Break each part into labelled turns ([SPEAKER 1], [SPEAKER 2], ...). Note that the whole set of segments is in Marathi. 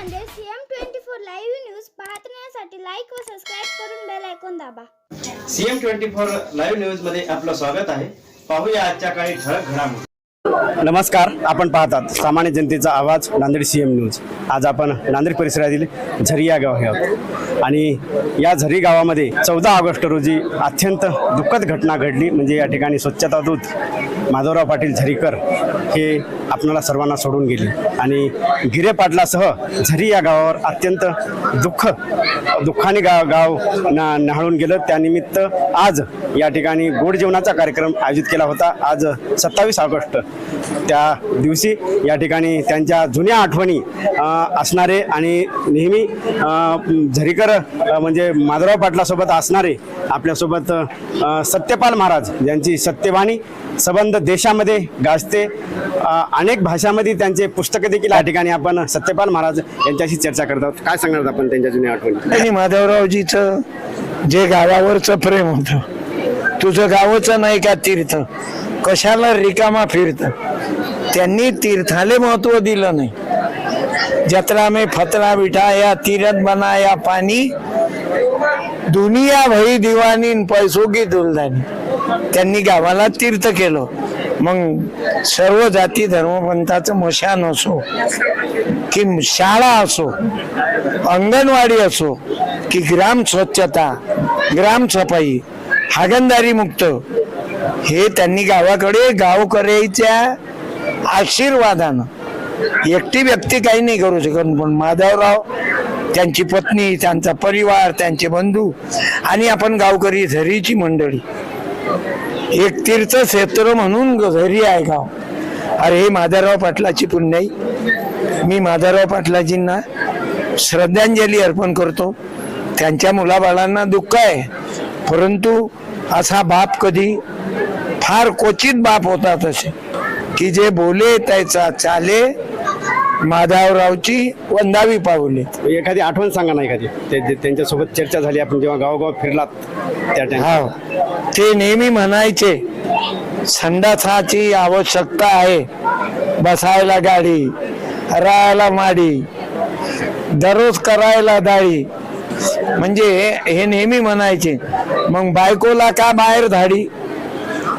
[SPEAKER 1] CM twenty four live news पाहण्यासाठी लाईक व सबस्क्राईब करून बेल ऐकून दाबा.
[SPEAKER 2] सीएम ट्वेंटी फोर लाईव्ह न्यूजमध्ये आपलं स्वागत आहे. पाहूया आजच्या काही ठळक घडामोडी.
[SPEAKER 3] नमस्कार आपण पाहतात सामान्य जनतेचा आवाज नांदेड सी एम न्यूज. आज आपण नांदेड परिसरातील झरी या गाव हे आहोत. आणि या झरी गावामध्ये चौदा ऑगस्ट रोजी अत्यंत दुःखद घटना घडली. म्हणजे या ठिकाणी स्वच्छता दूत माधवराव पाटील झरीकर हे आपणाला सर्वांना सोडून गेले. आणि गिरे पाटलासह झरी या गावावर अत्यंत दुःख दुःखाने गाव गाव ना न्हाळून गेलं. त्यानिमित्त आज या ठिकाणी गोड जेवणाचा कार्यक्रम आयोजित केला होता. आज सत्तावीस ऑगस्ट त्या दिवशी या ठिकाणी त्यांच्या जुन्या आठवणी असणारे आणि नेहमी झरीकर म्हणजे माधवराव पाटलासोबत असणारे आपल्यासोबत सत्यपाल महाराज यांची सत्यवाणी सबंध देशामध्ये गाजते. अनेक भाषामध्ये त्यांचे पुस्तकं देखील या ठिकाणी आपण सत्यपाल महाराज यांच्याशी चर्चा करत आहोत. काय सांगणार आपण त्यांच्या जुन्या आठवणी?
[SPEAKER 4] आणि माधवरावजीचं जे गावावरचं प्रेम होतं तुझं गावचं नाही का तीर्थ? कशाला रिकामा फिरत? त्यांनी तीर्थाले महत्त्व दिलं नाही. जत्रा मे फतरा विठा बिठाया तीरथ बनाया पाणी दुनिया भई दिवानी पैसो की दुलदानी त्यांनी गावाला तीर्थ केलं. मग सर्व जाती धर्मपंथाचं मशान असो की शाळा असो अंगणवाडी असो की ग्राम स्वच्छता ग्राम सफाई हागणदारी मुक्त हे त्यांनी गावाकडे गावकऱ्याच्या आशीर्वादानं. एकटी व्यक्ती काही नाही करू शकत पण माधवराव त्यांची पत्नी त्यांचा परिवार त्यांचे बंधू आणि आपण गावकरी झरीची मंडळी. एक तीर्थक्षेत्र म्हणून घरी आहे गाव. अरे हे माधवराव पाटलाची पुण्याई. मी माधवराव पाटलाजींना श्रद्धांजली अर्पण करतो. त्यांच्या मुलाबाळांना दुःख आहे. परंतु असा बाप कधी फार क्वचित बाप होता तसे की जे बोले त्याचा चाले माधवरावची वंदावी पावले.
[SPEAKER 3] एखादी आठवण सांगा ना एखादी. ते- त्यांच्यासोबत चर्चा झाली आपण जेव्हा गावोगाव फिरलात त्या टाइम
[SPEAKER 4] हा ते नेहमी म्हणायचे संडासाची आवश्यकता आहे. बसायला गाडी राहायला माडी दररोज करायला दाढी. म्हणजे हे नेहमी म्हणायचे मग बायकोला का बाहेर धाडी?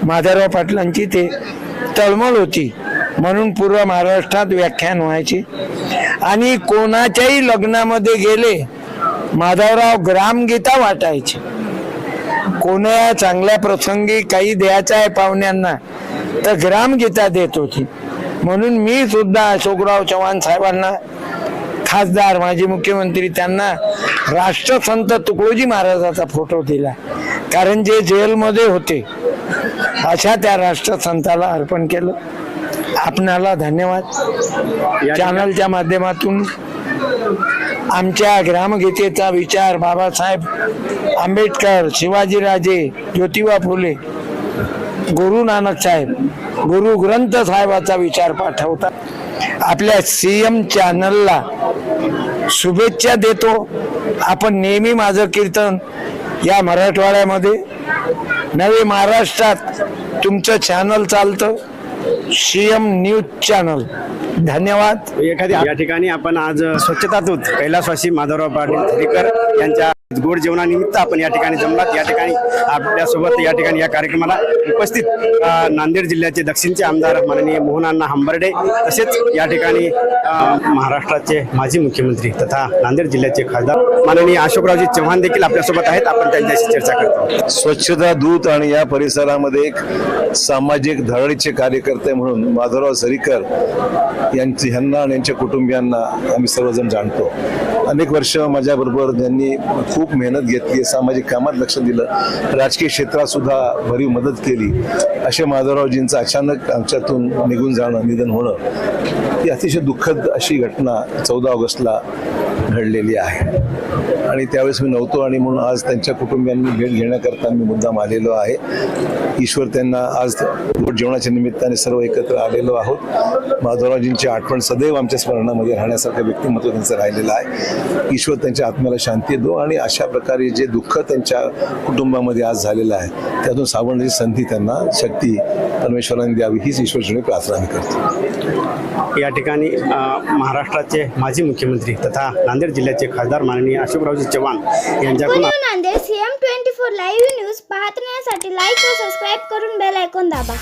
[SPEAKER 4] माधवराव पाटलांची ते तळमळ होती. म्हणून पूर्व महाराष्ट्रात व्याख्यान व्हायची. आणि कोणाच्याही लग्नामध्ये गेले माधवराव ग्रामगीता वाटायचे. कोणा चांगल्या प्रसंगी काही द्यायचं आहे पाहुण्यांना तर ग्रामगीता देत होती. म्हणून मी सुद्धा अशोकराव चव्हाण साहेबांना खासदार माजी मुख्यमंत्री त्यांना राष्ट्रसंत तुकडोजी महाराजाचा फोटो दिला. कारण जे जेलमध्ये होते अशा त्या राष्ट्रसंताला अर्पण केलं. आपणाला धन्यवाद. चॅनलच्या माध्यमातून आमच्या ग्रामगीतेचा विचार बाबासाहेब आंबेडकर शिवाजीराजे ज्योतिबा फुले गुरु नानक साहेब गुरु ग्रंथ साहेबाचा विचार पाठवतात. आपल्या सीएम चॅनलला शुभेच्छा देतो. आपण नेहमी माझं कीर्तन या मराठवाड्यामध्ये. नवे महाराष्ट्रात तुमचं चॅनल चालतं. CM news channel. धन्यवाद.
[SPEAKER 3] एखादी या ठिकाणी आपण आज स्वच्छतातूत कैलासवासी माधवराव पाटील झरीकर यांच्या गोड जेवणानिमित्त आपण या ठिकाणी जमलात. या ठिकाणी आपल्यासोबत या ठिकाणी या कार्यक्रमाला उपस्थित नांदेड जिल्ह्याचे दक्षिणचे आमदार माननीय मोहनांना हंबर्डे तसेच या ठिकाणी महाराष्ट्राचे माजी मुख्यमंत्री तथा नांदेड जिल्ह्याचे खासदार माननीय अशोकरावजी चव्हाण देखील आपल्यासोबत आहेत. आपण त्यांच्याशी चर्चा करतो.
[SPEAKER 5] स्वच्छता दूत आणि या परिसरामध्ये एक सामाजिक धडणीचे कार्यकर्ते म्हणून माधवराव सरीकर यांची ह्यांना आणि यांच्या कुटुंबियांना आम्ही सर्वजण जाणतो. अनेक वर्ष माझ्याबरोबर त्यांनी खूप खूप मेहनत घेतली सामाजिक कामात लक्ष दिलं राजकीय क्षेत्रात सुद्धा भरीव मदत केली. असे माधवरावजींचं अचानक आमच्यातून निघून जाणं निधन होणं ही अतिशय दुःखद अशी घटना चौदा ऑगस्टला घडलेली आहे. आणि त्यावेळेस मी नव्हतो आणि म्हणून आज त्यांच्या कुटुंबियांनी भेट घेण्याकरता मी मुद्दाम आलेलो आहे. ईश्वर त्यांना आज गोड जेवणाच्या निमित्ताने सर्व एकत्र आलेलो आहोत. माधवरावजींची आठवण सदैव आमच्या स्मरणामध्ये राहण्यासारखं व्यक्तिमत्व त्यांचं राहिलेलं आहे. ईश्वर त्यांच्या आत्म्याला शांती दो आणि अशा प्रकारे जे दुःख त्यांच्या कुटुंबामध्ये आज झालेलं आहे त्यातून सावरण्याची संधी त्यांना शक्ती परमेश्वराने द्यावी हीच ईश्वरचरणी प्रार्थना मी करतो.
[SPEAKER 3] या ठिकाणी महाराष्ट्राचे माजी मुख्यमंत्री तथा नांदेड जिल्ह्याचे खासदार माननीय अशोकरावजी चव्हाण यांच्याकडून
[SPEAKER 1] Nanded CM twenty four live news पाहत राहण्यासाठी लाईक व सबस्क्राईब करून बेल ऐकून दाबा.